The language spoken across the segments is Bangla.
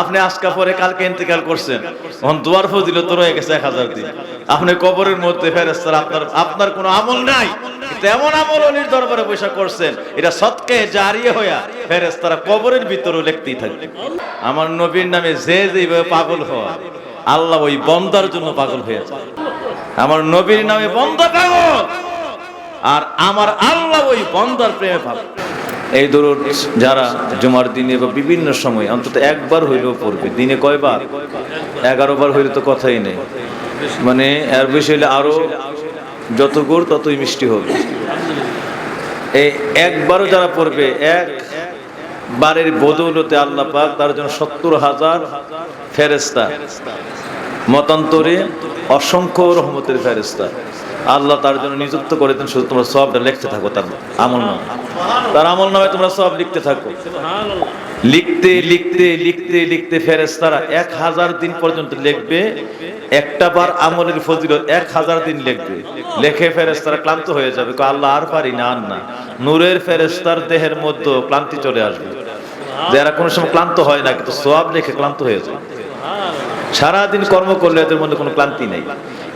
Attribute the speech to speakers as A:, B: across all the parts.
A: আপনি আজকা পরে কালকে ইন্তেকাল করছেন। এখন দুয়ার ফজিল তো রয়ে গেছে এক হাজার দিন। আপনি কবরের মধ্যে ফেরেস্তার আপনার আপনার কোনো আমল নাই। তেমন আমল অলির দরবারে পয়সা করছেন, এটা সৎকে জারিয়ে হইয়া ফেরেস্তারা কবরের ভিতরে লিখতেই থাকবে। আমার নবীর নামে যে যেভাবে পাগল হওয়া, আল্লাহ ওই বন্দার জন্য পাগল হয়েছে আমার নবীর নামে বন্দা পাগল। আর আমার আল্লাহ ওই বন্দার প্রেমে পাগল। এই দরুন যারা জুমার দিনে বা বিভিন্ন সময়, অন্তত একবার হইলেও পড়বে। দিনে কয়বার? এগারো বার হইলে তো কথাই নেই। মানে এর বেশি হইলে আরও যত গুড়, ততই মিষ্টি হবে। এই একবারও যারা পড়বে, এক বারের বদৌলতে আল্লাহ পাক তার জন্য সত্তর হাজার ফেরেস্তা মতান্তরে অসংখ্য রহমতের ফেরেস্তা আল্লাহ তার জন্য নিযুক্ত করে দেন, শুধু তোমরা সবটা লিখতে থাকো তার আমল নামে। তার আমল নামে তোমরা সব লিখতে থাকো। লিখতে লিখতে লিখতে লিখতে ফেরেস্তারা এক হাজার দিন পর্যন্ত লিখবে, একটা বার আমলের ফজিলত এক হাজার দিন লিখবে। লেখে ফেরেস্তারা ক্লান্ত হয়ে যাবে আল্লাহ, আর পারি না, আর না। নূরের ফেরেস্তার দেহের মধ্যে ক্লান্তি চলে আসবে। যারা কোনো সময় ক্লান্ত হয় না, কিন্তু সব লেখে ক্লান্ত হয়ে যায়। সারাদিন কর্ম করলে এদের মধ্যে কোনো ক্লান্তি নেই।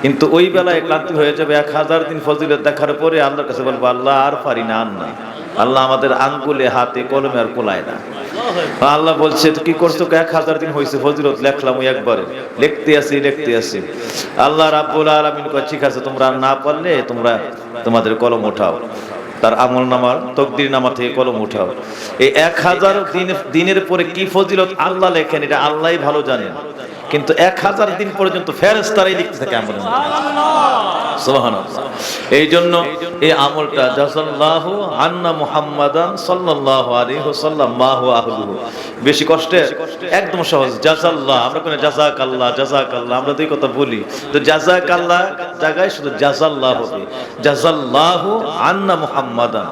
A: কিন্তু ওই বেলায় ক্লান্তি হয়ে যাবে এক হাজার দিন ফজিলত দেখার পরে আল্লাহর কাছে বলব, আল্লাহ আর পারি না, আর না। আল্লাহ আমাদের আঙ্গুলে, হাতে, কলমে আর কোলায় না। আল্লাহ বলছে কি করছ? এক হাজার দিন হয়েছে ফজিলত, লেখলাম ওই একবারে। লিখতে আসি লিখতে আসি। আল্লাহ রাব্বুল আলামিন কয়, ঠিক আছে, তোমরা না পারলে তোমরা তোমাদের কলম উঠাও। তার আমল নামার তকদির নামা থেকে কলম উঠাও। এই এক হাজার দিন, দিনের পরে কি ফজিলত আল্লাহ লেখেন, এটা আল্লাহই ভালো জানেন। কিন্তু এক হাজার দিন পর্যন্ত ফেরেস্তারাই লিখতে থাকে আমল এই জন্য এই আমলটা জাসাল্লাহু আন্না মুহাম্মাদান সাল্লাল্লাহু আলাইহি ওয়াসাল্লাম মা হুয়া আহলুহু। বেশি কষ্টে? একদম সহজ। জাজাল্লাহ আমরা কোন জাযাকাল্লাহ জাযাকাল্লাহ আমরা দুই কথা বলি। তো জাযাকাল্লাহ জায়গায় শুধু জাজাল্লাহ হবে। জাজাল্লাহু আন্না মুহাম্মাদান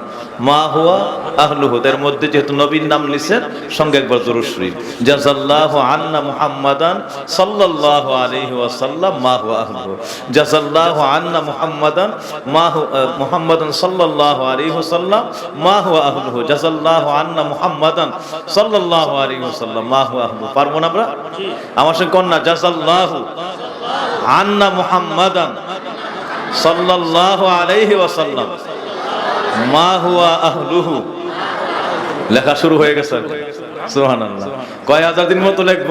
A: মা হুয়া আহলুহু এর মধ্যে যেহেতু নবীর নাম নিছেন, সঙ্গে একবার দরুদ শরীফ। জাজাল্লাহু আন্না মুহাম্মাদান সাল্লাল্লাহু আলাইহি ওয়াসাল্লাম মা হুয়া আহলুহু জাজাল্লাহু আন্না মুহাম্মাদান মা মুহাম্মাদান সাল্লাল্লাহু আলাইহি ওয়াসাল্লাম মা হুয়া আহলুহু জাজাল্লাহু আন্না মুহাম্মাদান সাল্লাল্লাহু আলাইহি ওয়াসাল্লাম মা হুয়া আহলুহু পারব না আমরা? আমার সঙ্গে কন্যা জাজাল্লাহু আন্না মুহাম্মাদান সাল্লাল্লাহু আলাইহি ওয়াসাল্লাম মা হুয়া আহলুহু। লেখা শুরু হয়ে গেছে সুবহানাল্লাহ। কয় হাজার দিন মতো লিখব?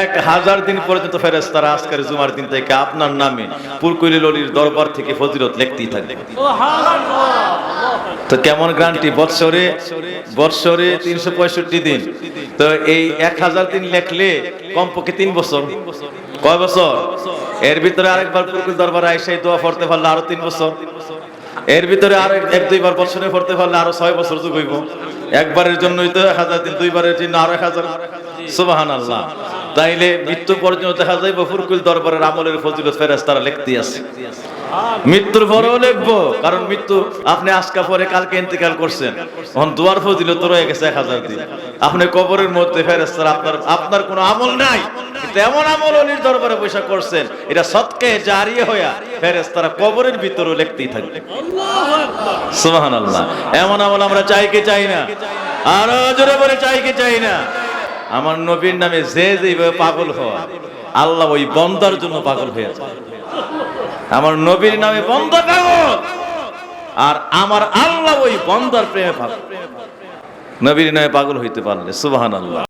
A: এক হাজার দিন পর্যন্ত ফেরেস্তারা আজকের জুমার দিন থেকে আপনার নামে পুরকুলি ললির দরবার থেকে ফজিলত লিখতেই থাকবে। তো কেমন গ্রান্টি? বৎসরে বৎসরে তিনশো পঁয়ষট্টি দিন। তো এই এক হাজার দিন লেখলে কমপক্ষে তিন বছর। কয় বছর? এর ভিতরে আরেকবার পুরকুল দরবার আইসে দোয়া পড়তে পারলে আরও তিন বছর। এর ভিতরে আর এক দুইবার বছরে পড়তে পারলে আরও ছয় বছর যুগ হইব। একবারের জন্যই তো এক হাজার দিন, দুইবারের জন্য আরও এক হাজার। সুবাহান আল্লাহ তাইলে মৃত্যু পর্যন্ত দেখা যাইব ফুরকুল দরবারের আমলের ফজিলত ফেরেস তারা লিখতে আছে। মৃত্যুর পরেও লিখব, কারণ মৃত্যু আপনি আজকা পরে, কালকে ইন্তেকাল করছেন। এখন দুয়ার ফজিল তো রয়ে গেছে এক হাজার দিন। আপনি কবরের মধ্যে ফেরেস্তার আপনার আপনার কোনো আমল নাই। তেমন আমল অলির দরবারে পয়সা করছেন, এটা সৎকে জারিয়ে হইয়া ফেরেস্তারা কবরের ভিতরে লিখতেই থাকবে। সুবহান আল্লাহ এমন আমল আমরা চাই কি চাই না? আরও জোরে বলে চাই কি চাই না? আমার নবীর নামে যে যেভাবে পাগল হওয়া আল্লাহ ওই বন্দার জন্য পাগল হয়ে হয়েছে আমার নবীর নামে বন্ধ পাগল, আর আমার আল্লাহ ওই বন্দার প্রেমে পাগল। নবীর নামে পাগল হইতে পারলে সুবাহ আল্লাহ